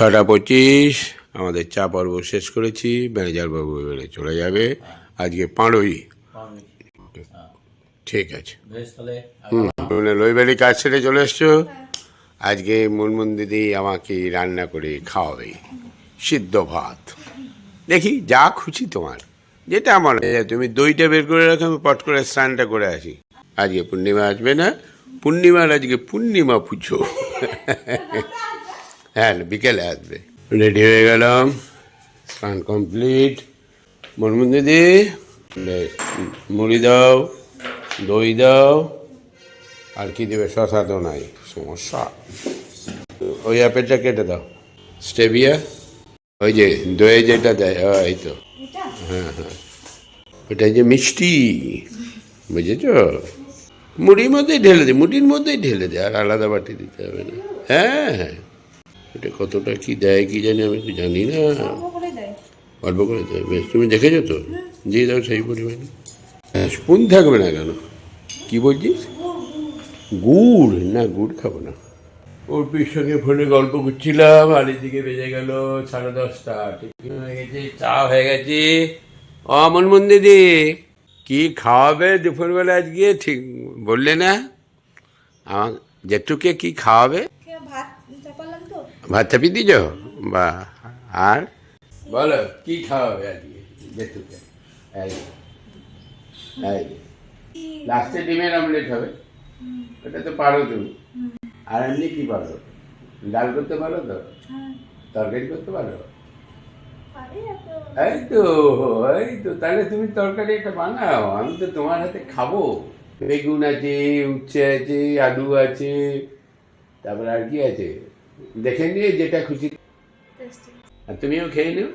ছটা পঁচিশ আমাদের চা পর্ব শেষ করেছি ম্যানেজার বাবু এবারে চলে যাবে। আজকে পাঁড়ই। ঠিক আছে। তাহলে হুম লইবাড়ি কাজ ছেড়ে চলে এসছো? আজকে মুনমুন দিদি আমাকে রান্না করে খাওয়াবে। সিদ্ধ ভাত। দেখি যা খুশি তোমার। যেটা আমার তুমি দইটা বের করে রাখো আমি পট করে স্নানটা করে আসি। আজকে পূর্ণিমা আসবে না? পূর্ণিমার আজকে পূর্ণিমা পুজো। হ্যাঁ বিকেলে আসবে। রেডি হয়ে গেলাম। স্নান কমপ্লিট। মুনমুন দিদি মুড়ি দাও দই দাও। আর কি দেবে? শশা তো নাই। সমস্যা। ওই অ্যাপেলটা কেটে দাও। স্টেভিয়া ওই যে দইয়ে যেটা দেয় হ্যাঁ, এই তো। হ্যাঁ হ্যাঁ। ওটা যে মিষ্টি। বুঝেছ? মুড়ির মধ্যেই ঢেলে দে মুড়ির মধ্যেই ঢেলে দে। আর আলাদা বাটি দিতে হবে না। হ্যাঁ হ্যাঁ। এটা কতটা কি দেয় কি জানি, আমি তো জানি না। অল্প করে দেয়। বেশ, তুমি দেখেছ তো? দিয়ে দাও সেই পরিমাণে। হ্যাঁ স্পুন থাকবে না কেন? কি বলছিস? গুড়। না, গুড় খাব না। অর্পির সঙ্গে ফোনে গল্প করছিলাম, আর এদিকে বেজে গেল সাড়ে দশটা। চা হয়ে গেছে। ও মনমন দিদি, কি খাওয়াবে দুপুরবেলা আজকে? ঠিক বললে না? আমার জেঠুকে কি খাওয়াবে? ভাত চাপিয়ে দিছ বা আর? বলো, কি খাওয়াবে আজকে? এই লাস্টে ডিমের অমলেট হবে। ওটা তো পারো তুমি। আর এমনি কি পারো? ডাল করতে পারো তো? তরকারি করতে পারো? এই তো এই তো। তাহলে তুমি তরকারি একটা বানাও। আমি তো তোমার হাতে খাব। বেগুন আছে, উচ্ছে আছে, আলু আছে। তারপরে আর কি আছে? দেখে নিয়ে যেটা খুশি। আর তুমিও খেয়ে নিও।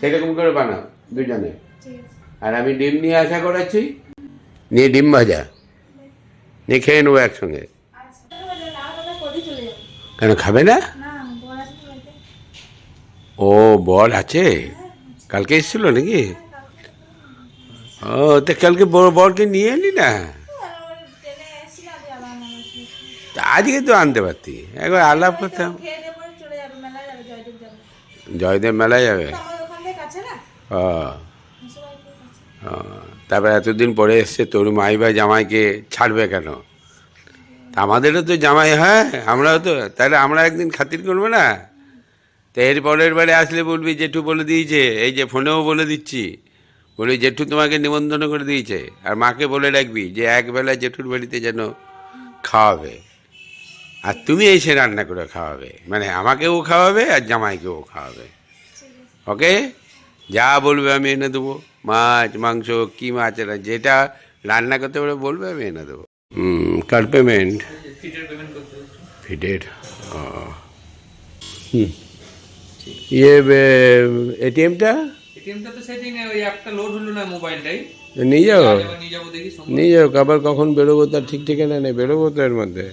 সেরকম করে বানাও দুজনে। আর আমি ডিম নিয়ে আশা করাচ্ছি নিয়ে ডিম ভাজা। নিয়ে খেয়ে নেব একসঙ্গে। কেন খাবে না? ও বল আছে? কালকে এসেছিল নাকি? ও তো কালকে বড় বরকে নিয়ে এলি না আমার ট্রেনে এসেছিলাম দিয়ে আবার নামাচ্ছি তা আজকে তো আনতে পারতি। একবার আলাপ করতাম। জয়দেব মেলায় যাবে? তারপর এতদিন পরে এসছে তোর মাই বা জামাইকে ছাড়বে কেন? তা আমাদেরও তো জামাই হয় আমরাও তো তাহলে আমরা একদিন খাতির করব না? তো এর পরের বারে আসলে বলবি জেঠু বলে দিয়েছে এই যে ফোনেও বলে দিচ্ছি। বলি জেঠু তোমাকে নিমন্ত্রণ করে দিয়েছে আর মাকে বলে রাখবি যে একবেলা জেঠুর বাড়িতে যেন খাওয়াবে। আর তুমি এসে রান্না করে খাওয়াবে। মানে আমাকেও খাওয়াবে আর জামাইকেও খাওয়াবে। ওকে? যা বলবে আমি এনে দেবো। মাছ মাংস কী মাছ এটা যেটা রান্না করতে পারে বলবে আমি এনে দেবো। কার পেমেন্ট। ফিটের ও। হুম। ইয়ে এটিএমটা? এটিএমটা তো সেটিং ওই অ্যাপটা লোড হলো না মোবাইলটাই। নিয়ে যাও। নিয়ে যাব দেখি নিয়ে যাও আবার কখন বেরোবো তার ঠিক ঠিকানা নেই। বেরোবো তো এর মধ্যে।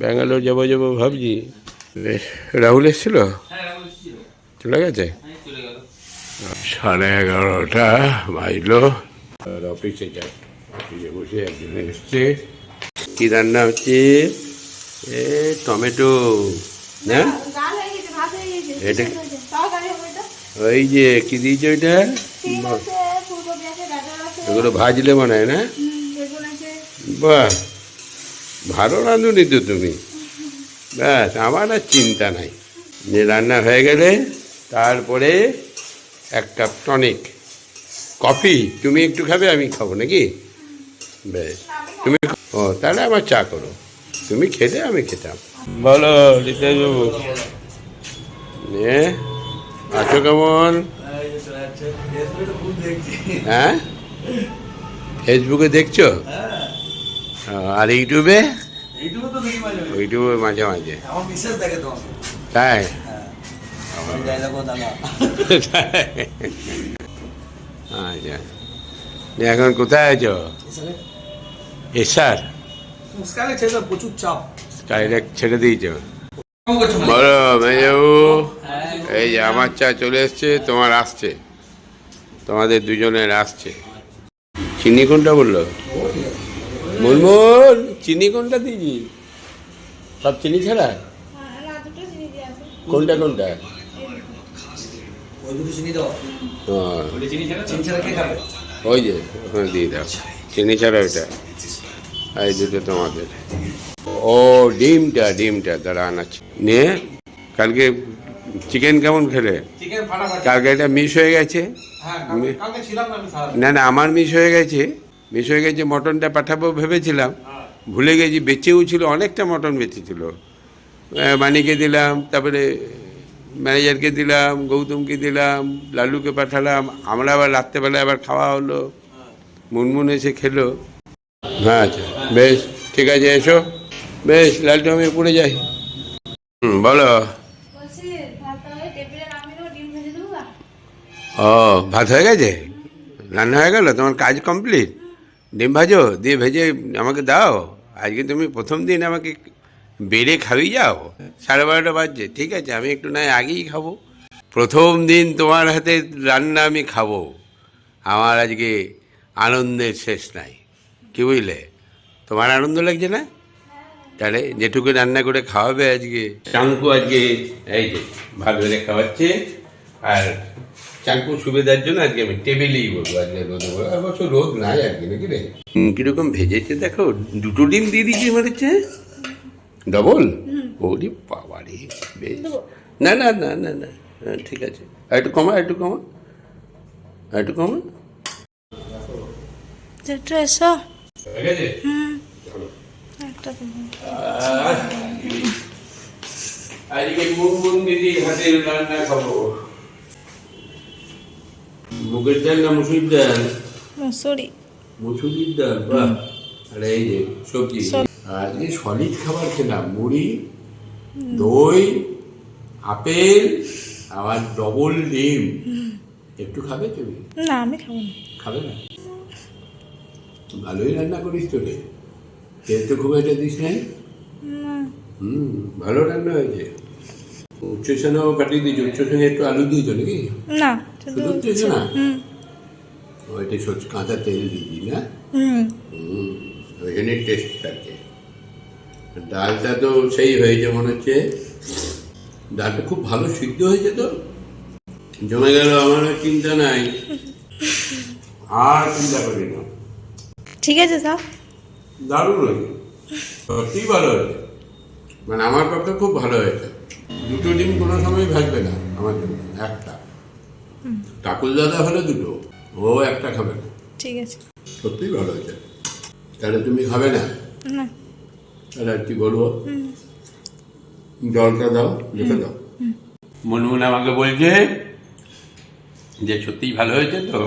ব্যাঙ্গালোর যাব যাব ভাবছি। বেশ, রাহুল এসেছিল? হ্যাঁ রাহুল এসেছিল। চলে গেছে? হ্যাঁ চলে গেল। সাড়ে এগারোটা বাজলো। আর অফিসে যাই। অফিসে বসে একজন এসছে। কি রান্না হচ্ছে? এ টমেটো। না? এটা- ওই যে কি দিয়েছে ওইটা? এগুলো ভাজলে মনে হয় না? বাহ! ভালো রাঁধুনি তো তুমি। ব্যাস আমার আর চিন্তা নাই। যে রান্না হয়ে গেলে তারপরে এক কাপ টনিক। কফি তুমি একটু খাবে আমি খাব নাকি? বেশ তুমি ও তাহলে আমার চা করো। তুমি খেতে আমি খেতাম। বলো রিতাজবাবু এ আছো কেমন? হ্যাঁ? ফেসবুকে দেখছ? ও, আর ইউটিউবে। ইউটিউবে মাঝে মাঝে। তাই? দাদা আচ্ছা। এখন কোথায় আছো? এসার প্রচুর চাপ। ডাইরেক্ট ছেড়ে দিয়েছ? বলো মেজাবু হ্যাঁ, এই যে আমার চা চলে এসছে তোমার আসছে। তোমাদের দুজনের আসছে। চিনি কোনটা বলল? মুলমুল চিনি কোনটা দিয়েছি সব চিনি ছাড়া? হ্যাঁ, কোনটা কোনটা? ওই হ্যাঁ, ওই যে ওখানে দিয়ে দাও। চিনি ছাড়া ওইটা। এই দুটো তোমাদের। ও ডিমটা ডিমটা দাঁড়া আনাচ্ছি। নিয়ে কালকে চিকেন কেমন খেলে? কালকে এটা মিস হয়ে গেছে? হ্যাঁ না না আমার মিস হয়ে গেছে। মিস হয়ে গেছে মটনটা পাঠাবো ভেবেছিলাম। ভুলে গেছি বেঁচেও ছিল অনেকটা মটন বেঁচেছিল। মানিকে দিলাম তারপরে ম্যানেজারকে দিলাম গৌতমকে দিলাম লালুকে পাঠালাম আমরা আবার রাত্রেবেলায় আবার খাওয়া হলো। মুনমুন এসে খেলো। হ্যাঁ আচ্ছা বেশ ঠিক আছে এসো। বেশ লালটু আমি পড়ে যাই। হুম বলো? ও ভাত হয়ে গেছে? রান্না হয়ে গেল? তোমার কাজ কমপ্লিট ডিম ভাজো, দিয়ে ভেজে আমাকে দাও। আজকে তুমি প্রথম দিন আমাকে বেড়ে খাবি যাও। সাড়ে বারোটা বাজছে, ঠিক আছে, আমি একটু নয় আগেই খাব। প্রথম দিন তোমার হাতে রান্না আমি খাব। আমার আজকে আনন্দের শেষ নাই, কি বুঝলে? তোমার আনন্দ লাগছে না? তাহলে যেটুকু রান্না করে খাওয়াবে আজকে। চাঙ্কু আজকে এই যে, ভালো করে খাওয়াচ্ছে, আর চাঙ্কু সুবিধার জন্য আজকে আমি টেবিলেই বলব আজকে রোদে বলব অবশ্য রোদ নাই আজকে নাকি রে? হুম, কীরকম ভেজেছে দেখো দুটো ডিম দিয়ে দিয়েছে মেরেছে। ডবল? ওরে বাবা রে বেশ। না না না না না হ্যাঁ, ঠিক আছে। আর একটু কমা আর একটু কমা। আর একটু কমা। একটু এসো। গেছে? একটা আজকে মুনমুন দিদি হাতের রান্না খাব। মুগের ডাল না মুসুর ডাল মুসুরি। মুসুরির ডাল বাহ। আর এই যে সবজি আজকে সলিড খাবার খেলাম মুড়ি দই আপেল আবার ডবল ডিম। একটু খাবে তুমি? না আমি খাব না। খাবে না? ভালোই রান্না করিস তো রে। তেল তো খুব একটা দিস নাই? হুম ভালো রান্না হয়েছে। উচ্চসেনাও পাঠিয়ে দিয়েছে উচ্চসেনে একটু আলু দিয়েছ নাকি? না। শুধু ওইটা সচ কাঁচা তেল দিয়ে না? হুম। হুম ওই জন্য টেস্ট থাকে। ডালটা তো সেই হয়েছে মনে হচ্ছে। ডালটা খুব ভালো সিদ্ধ হয়েছে তো। জমে গেল আমার চিন্তা নাই। আর চিন্তা করি না। ঠিক আছে স্যার দারুণ হয়েছে। সত্যিই ভালো হয়েছে। মানে আমার পক্ষে খুব ভালো হয়েছে। দুটো ডিম কোনো সময় ভাজবে না আমার জন্য একটা। কাকুল দাদা হলে দুটো ও একটা খাবে না। ঠিক আছে। সত্যিই ভালো হয়েছে। তাহলে তুমি খাবে না? না। তাহলে আর কি বলব? জলটা দাও রেখে দাও। মনমুন আমাকে বলছে যে সত্যিই ভালো হয়েছে তো।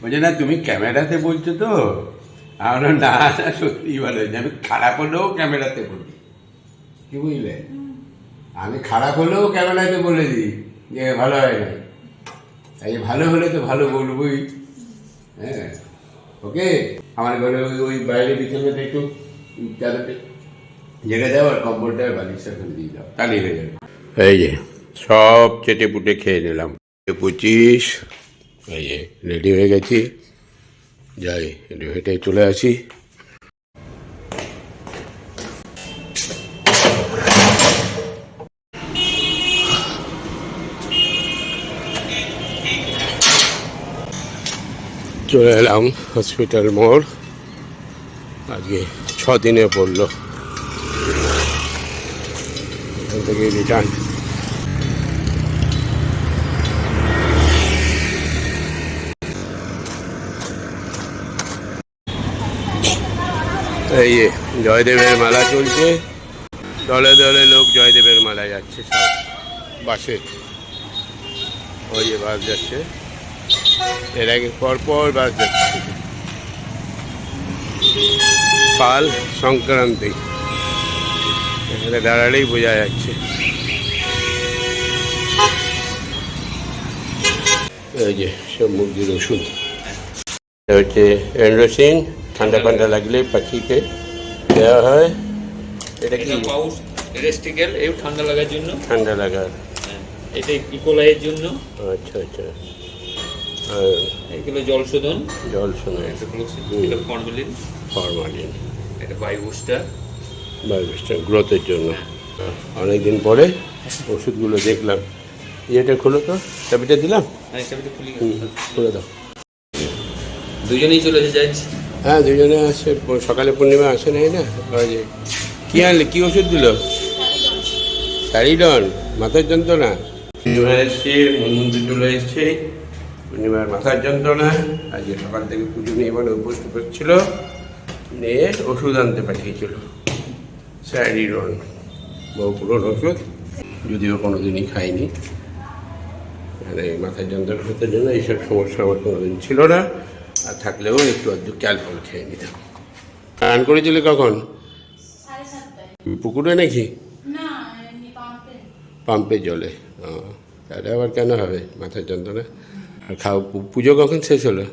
বলছে না তুমি ক্যামেরাতে বলছো তো। আমার না না সত্যিই ভালো হয়েছে। আমি খারাপ হলেও ক্যামেরাতে বলি কি বুঝলে? আমি খারাপ হলেও ক্যামেরায় ক্যামেরাতে বলে দিই, যে ভালো হয় না। এই ভালো হলে তো ভালো বলবোই। হ্যাঁ ওকে? আমার ঘরে ওই ওই বাইরে বিছানাটা একটু জেগে দাও আর কম্বলটা বালিশটা ওখানে দিয়ে দাও তাহলেই হয়ে যাবে। এই যে, সব চেটে পুটে খেয়ে নিলাম। পঁচিশ, এই যে রেডি হয়ে গেছি। যাই, রেডি হেঁটে চলে আসি। চলে এলাম হসপিটাল মোড়। আজকে ছ দিনে পড়ল থেকে রিটার্ন এই জয়দেবের মেলা চলছে। দলে দলে লোক জয়দেবের মেলা যাচ্ছে সব। বাসে। ওই বাস যাচ্ছে। এর আগে পরপর বাস যাচ্ছে। পাল সংক্রান্তি। এখানে দাঁড়ালেই বোঝা যাচ্ছে। এই যে সব মুরগির ওষুধ। হচ্ছে এন্ড্রোসিন ঠান্ডা ফান্ডা লাগলে পাখিকে দেওয়া হয়। এটা কি? পাউস রেস্টিকেল এই ঠান্ডা লাগার জন্য। ঠান্ডা লাগার। হ্যাঁ, এটা ইকোলাইয়ের জন্য। আচ্ছা আচ্ছা। এগুলো জল শোধন। জল শোনা এটা ক্লোসিন এটা ফর্মালিন ফরমালিন এটা বায়ু বুস্টার বায়োস্টার গ্রোথের জন্য। অনেকদিন পরে ওষুধগুলো দেখলাম। ইয়েটা খুলো তো চাবিটা দিলাম? হ্যাঁ চাবিটা খুলে খুলে দাও। দুজনেই চলে যাচ্ছি। হ্যাঁ দুজনে আসে। সকালে পূর্ণিমা আসে নাই না? কী আনলে? কী ওষুধ দিল? স্যারিডন। মাথার যন্ত্রণা। পূর্ণিমা এসছে মন্দির চলে এসছে। পূর্ণিমার মাথার যন্ত্রণা আজকে সকাল থেকে পুজো নিয়ে বলে উপোস টুপোস ছিল নিয়ে ওষুধ আনতে পাঠিয়েছিল স্যারিডন বহু পুরনো ওষুধ যদিও কোনো দিনই খাইনি। মানে মাথার যন্ত্রণা জন্য এইসব সমস্যা আমার কোনোদিন ছিল না আর থাকলেও একটু আধটু ক্যালফল খেয়ে নিতাম। স্নান করেছিলে কখন? পুকুরে নাকি? পাম্পে জলে। ও তাহলে আবার কেন হবে মাথার যন্ত্রণা? খাও পুজো কখন শেষ হলো?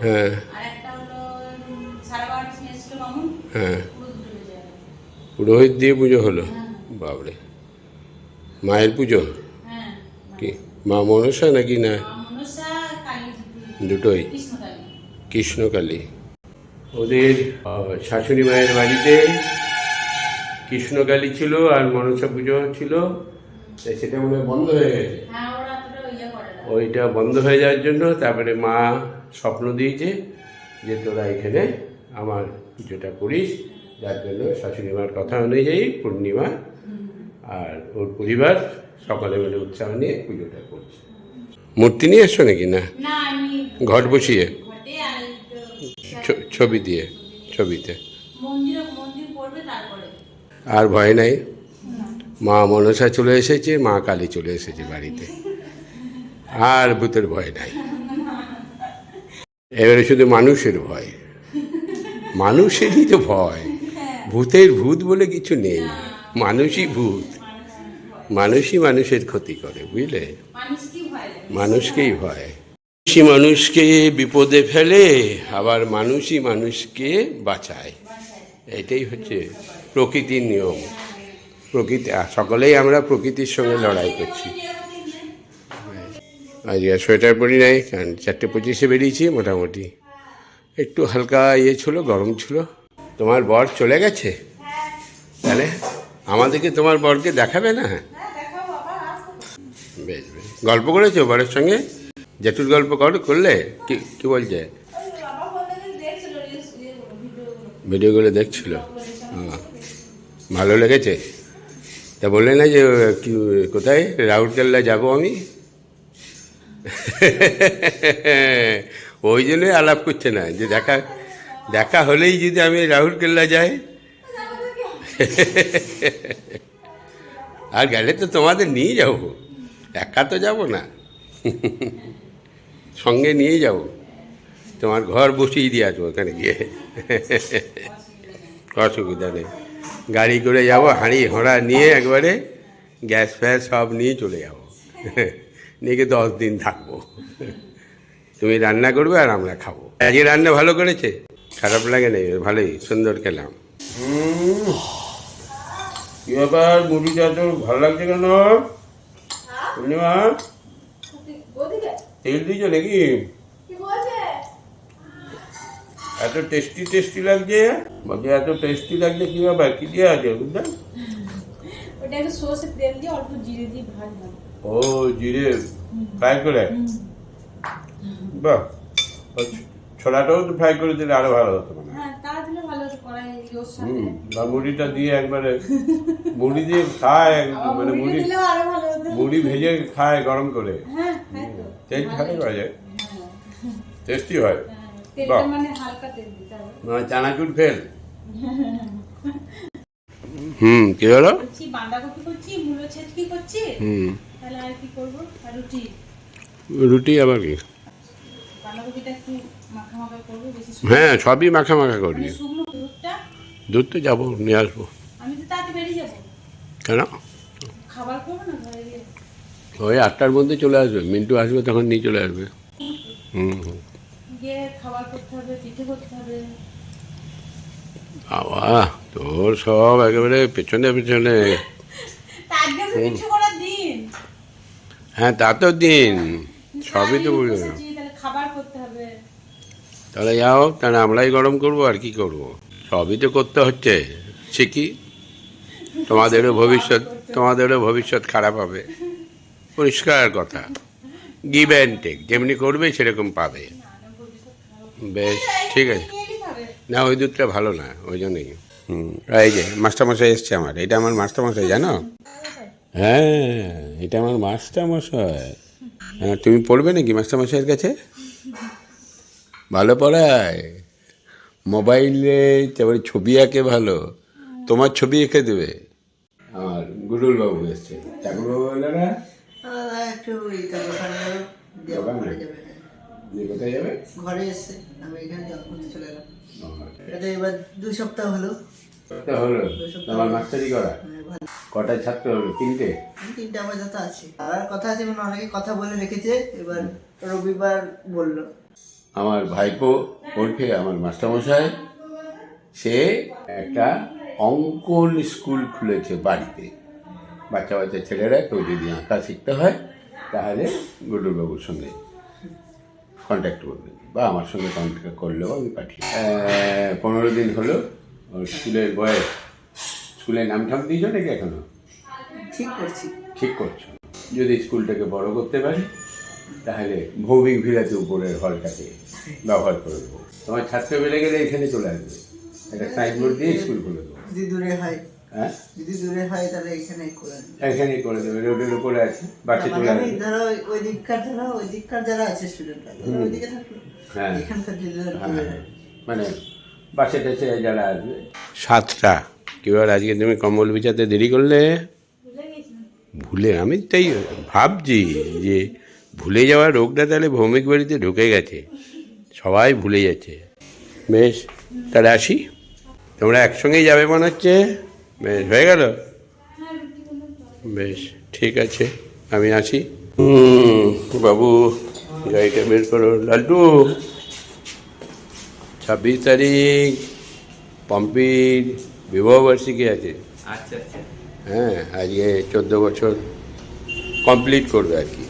হ্যাঁ। হ্যাঁ। পুরোহিত দিয়ে পুজো হলো? হ্যাঁ। বাবরে মায়ের পুজো? হ্যাঁ। কি মা মনসা নাকি না? দুটোই। কৃষ্ণকালী। কৃষ্ণকালী। ওদের শাশুড়ি মায়ের বাড়িতে কৃষ্ণকালী ছিল আর মনসা পুজো ছিল। তাই সেটা মনে বন্ধ হয়ে গেছে। হ্যাঁ ইয়ে ওইটা বন্ধ হয়ে যাওয়ার জন্য তারপরে মা স্বপ্ন দিয়েছে যে তোরা এখানে আমার পুজোটা করিস যার জন্য শাশুড়ি মার কথা অনুযায়ী পূর্ণিমা আর ওর পরিবার সকালে মিলে উৎসাহ নিয়ে পুজোটা করছে। মূর্তি নিয়ে এসছো নাকি না? ঘট বসিয়ে। ছবি দিয়ে ছবিতে। আর ভয় নাই? মা মনসা চলে এসেছে, মা কালী চলে এসেছে বাড়িতে। আর ভূতের ভয় নাই। এবারে শুধু মানুষের ভয়। মানুষেরই তো ভয়। ভূতের ভূত বলে কিছু নেই। মানুষই ভূত। মানুষই মানুষের ক্ষতি করে, বুঝলে? মানুষকেই ভয়। মানুষই মানুষকে বিপদে ফেলে, আবার মানুষই মানুষকে বাঁচায়। এটাই হচ্ছে প্রকৃতির নিয়ম। প্রকৃতি সকলেই আমরা প্রকৃতির সঙ্গে লড়াই করছি। আজকে সোয়েটার পরি নাই, কারণ চারটে পঁচিশে বেরিয়েছি মোটামুটি। একটু হালকা ইয়ে ছিল, গরম ছিল। তোমার বর চলে গেছে? তাহলে আমাদেরকে তোমার বরকে দেখাবে না? বেশ বেশ। গল্প করেছ বরের সঙ্গে? জেঠুর গল্প কর, করলে? কি কি বলছে? ভিডিওগুলো দেখছিল। ভালো লেগেছে? তা বললে না যে কোথায়? রাউরকেল্লা যাব আমি? ওই জন্যই আলাপ করছে না, যে দেখা দেখা হলেই যদি আমি রাহুলকেল্লা যাই। আর গেলে তো তোমাদের নিয়ে যাব, একা তো যাব না। সঙ্গে নিয়ে যাব। তোমার ঘর বসিয়ে দিয়ে আসব ওখানে গিয়ে। অসুবিধা নেই। গাড়ি করে যাব হাঁড়ি ঘোড়া নিয়ে একবারে গ্যাস ফ্যাস সব নিয়ে চলে যাব। নিয়ে দশ দিন থাকব। তুমি রান্না করবে আর আমরা খাব। আজকে রান্না ভালো করেছে? খারাপ লাগে না ভালোই সুন্দর খেলাম। কি ব্যাপার মুড়িটা তোর ভালো লাগছে কেন? পূর্ণিমা? তেল দিয়েছ নাকি? এত টেস্টি টেস্টি লাগছে? বলছে এত টেস্টি লাগছে কি ব্যাপার কি দিয়ে আছে বুঝলে? ওটা একটু সর্ষে তেল দিয়ে অল্প জিরে দিয়ে ভাজলাম ও জিরে? ফ্রাই করে? বাহ। ছোলাটাও তো ফ্রাই করে দিলে আরও ভালো হতো মনে বা মুড়িটা দিয়ে একবারে মুড়ি দিয়ে খায় মানে মুড়ি মুড়ি ভেজে খায় গরম করে। হ্যাঁ টেস্ট ভালো হয়। হ্যাঁ, টেস্টি হয়। হ্যাঁ। তেলটা মানে মানে চানাচুর ফেল। হুম কি হলো? বাঁধাকপি করছি মূলো ছেচকি করছি। হুম। তাহলে আর কি করব? আর রুটি। রুটি আবার কি? বাঁধাকপিটা একটু মাখা মাখা করব বেশি হ্যাঁ সবই মাখা মাখা করবি। মানে দুধ তো যাব নিয়ে আসব। আমি তো তাতে বেরিয়ে যাব। কেন? খাবার করব না ঘরে গিয়ে? ওই আটটার মধ্যে চলে আসবে। মিন্টু আসবে তখন নিয়ে চলে আসবে। হুম হুম। গিয়ে খাবার করতে হবে পিঠে করতে হবে। বাবা তোর সব একেবারে পেছনে পেছনে। হ্যাঁ তা তো দিন। সবই তো খাবার করতে হবে। তাহলে যাও তাহলে আমরাই গরম করব আর কি করব? সবই তো করতে হচ্ছে। শিখি তোমাদেরও ভবিষ্যৎ তোমাদেরও ভবিষ্যৎ খারাপ হবে। পরিষ্কার কথা। গিভ অ্যান্ড টেক যেমনি করবে সেরকম পাবে। বেশ ঠিক আছে। না ওই দুধটা ভালো না ওই জন্যই। হুম এই যে মাস্টারমশাই এসছে আমার এটা আমার মাস্টারমশাই জানো? হ্যাঁ এটা আমার মাস্টারমশাই। হ্যাঁ তুমি পড়বে নাকি মাস্টারমশাইয়ের কাছে? ভালো পড়ায়। মোবাইলে তারপরে ছবি আঁকে ভালো। তোমার ছবি এঁকে দেবে। আমার গুডুল বাবু এসছে চাকুর বাবু না হ্যাঁ। কোথায় যাবে? ঘরে এসছে আমি এখানে জব করতে চলে এলাম। এটা এবার দুই সপ্তাহ হলো। তা হলো? তোমার মাস্টারি করা? হ্যাঁ। কটা ছাত্র হলো তিনটে? তিনটা পয়সা আছে। আর কথা আছে মানে অনেকে কথা বলে রেখেছে এবার রবিবার বলল। আমার ভাইপো ওরফে আমার মাস্টারমশাই সে একটা অঙ্কন স্কুল খুলেছে বাড়িতে। বাচ্চা বাচ্চা ছেলেরা কেউ যদি আঁকা শিখতে হয় তাহলে গুডুরবাবুর সঙ্গে। কন্ট্যাক্ট করবেন বা আমার সঙ্গে কন্ট্যাক্ট করলেও আমি পাঠিয়ে পনেরো দিন হলো স্কুলের বয়স। স্কুলে নাম ঠাম দিয়েছ নাকি এখনও? ঠিক করছি। ঠিক করছ। যদি স্কুলটাকে বড় করতে পারি তাহলে ভৌমিক ভিড়াতে উপরের হলটাকে ব্যবহার করে দেবো। তোমার ছাত্র বেড়ে গেলে এখানে চলে আসবে। একটা সাইনবোর্ড দিয়ে স্কুল খুলে দেবো। যদি দূরে হয়। হ্যাঁ? যদি দূরে হয় তাহলে এখানে করে এখানেই করে দেবে রোডের উপরে আছে বাসে চলে মানে আমি ধরো ওই- ওই দিককার যারা ওই দিককার যারা আছে স্টুডেন্টরা ওই দিকে থাকল। হ্যাঁ। এখানকার যদি হ্যাঁ, মানে বাসে টাসে যারা আসবে। সাতটা। কি বল আজকে তুমি কম্বল বিছাতে দেরি করলে? ভুলে আমি তাই ভাবছি যে ভুলে যাওয়া রোগটা তাহলে ভৌমিক বাড়িতে ঢুকে গেছে। সবাই ভুলে যাচ্ছে। বেশ তাহলে আসি। তোমরা একসঙ্গেই যাবে মনে হচ্ছে? বেশ হয়ে গেল? বেশ ঠিক আছে আমি আছি। বাবু গাড়িটা বের করো। লাড্ডু ছাব্বিশ তারিখ পম্পির বিবাহবার্ষিকী আছে। আচ্ছা আচ্ছা। হ্যাঁ আজকে চোদ্দ বছর কমপ্লিট করবে আর কি।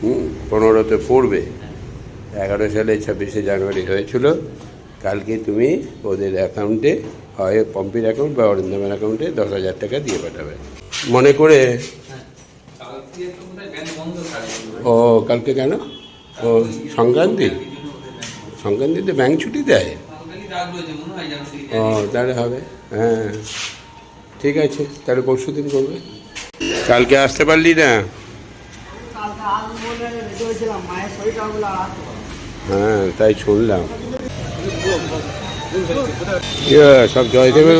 হুম পনেরোতে পড়বে। এগারো সালে ছাব্বিশে জানুয়ারি হয়েছিল। কালকে তুমি ওদের অ্যাকাউন্টে হয় পম্পির অ্যাকাউন্ট বা অরিন্দমের অ্যাকাউন্টে দশ হাজার টাকা দিয়ে পাঠাবে। মনে করে ও, কালকে কেন? ও, সংক্রান্তি? সংক্রান্তিতে ব্যাংক ছুটি দেয়? ও, তাহলে হবে হ্যাঁ। ঠিক আছে, তাহলে পরশু দিন করবে। কালকে আসতে পারলি না। হ্যাঁ তাই শুনলাম। সব জয়দেবের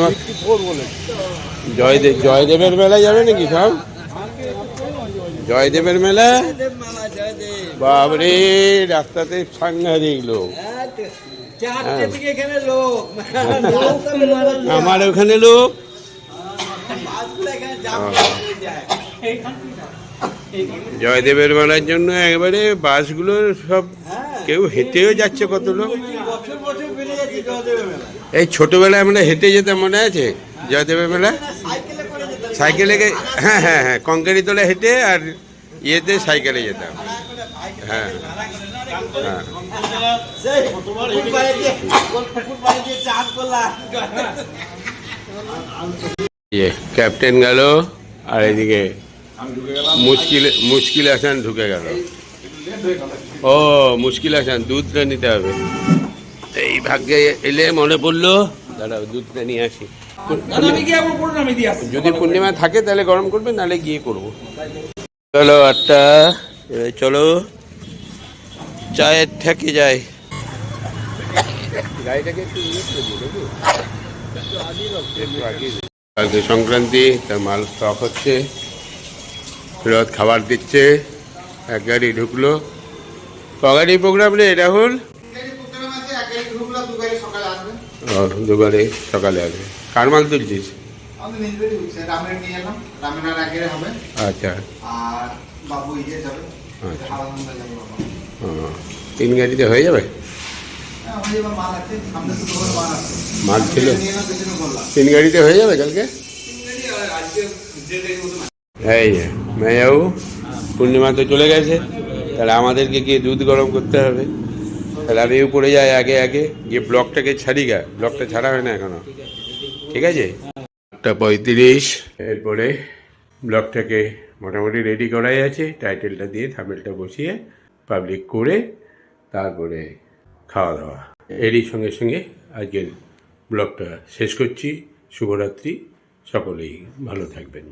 জয়দেব জয়দেবের মেলায় যাবে নাকি সব? জয়দেবের মেলা? বাবরে, রাস্তাতে সাংঘাতিক লোক। হ্যাঁ। লোক আমার ওখানে লোক? জয়দেবের মেলার জন্য একবারে বাসগুলো সব কেউ হেঁটেও যাচ্ছে কত লোক? এই ছোটবেলায় আমরা হেঁটে যেতাম মনে আছে? জয়দেবের মেলা? সাইকেলে হ্যাঁ হ্যাঁ হ্যাঁ কঙ্কারি তোলা হেঁটে আর ইয়েতে সাইকেলে যেতাম। হ্যাঁ হ্যাঁ। ইয়ে ক্যাপ্টেন গেল আর এদিকে মুশকিল মুশকিল হাসান ঢুকে গেল। ও মুশকিল হাসান দুধটা নিতে হবে। এই ভাগ্যে এলে মনে পড়ল দাঁড়াও দুধটা নিয়ে আসি। যদি পূর্ণিমা থাকে তাহলে গরম করবে নাহলে গিয়ে করব। চলো আটটা চলো। চায়ের দিও। কালকে সংক্রান্তি তার মাল স্টক হচ্ছে। ফেরত খাবার দিচ্ছে। এক গাড়ি ঢুকলো। ক গাড়ি প্রোগ্রাম রে রাহুল? ও দু গাড়ি সকালে আসবে। কার মাল তুলছিস? আচ্ছা। আচ্ছা। তিন গাড়িতে হয়ে যাবে? হ্যাঁ, মাল ছিল। তিন গাড়িতে হয়ে যাবে কালকে? এই যে মেয়েও পূর্ণিমা তো চলে গেছে তাহলে আমাদেরকে গিয়ে দুধ গরম করতে হবে। তাহলে আমি উপরে যাই আগে আগে গিয়ে ব্লকটাকে ছাড়ি গা ব্লকটা ছাড়া হয় না এখনও। ঠিক আছে? আটটা পঁয়ত্রিশ। এরপরে ব্লকটাকে মোটামুটি রেডি করাই আছে টাইটেলটা দিয়ে থামেলটা বসিয়ে পাবলিক করে তারপরে খাওয়া দাওয়া এরই সঙ্গে সঙ্গে আজকের ব্লগটা শেষ করছি। শুভরাত্রি সকলেই ভালো থাকবেন।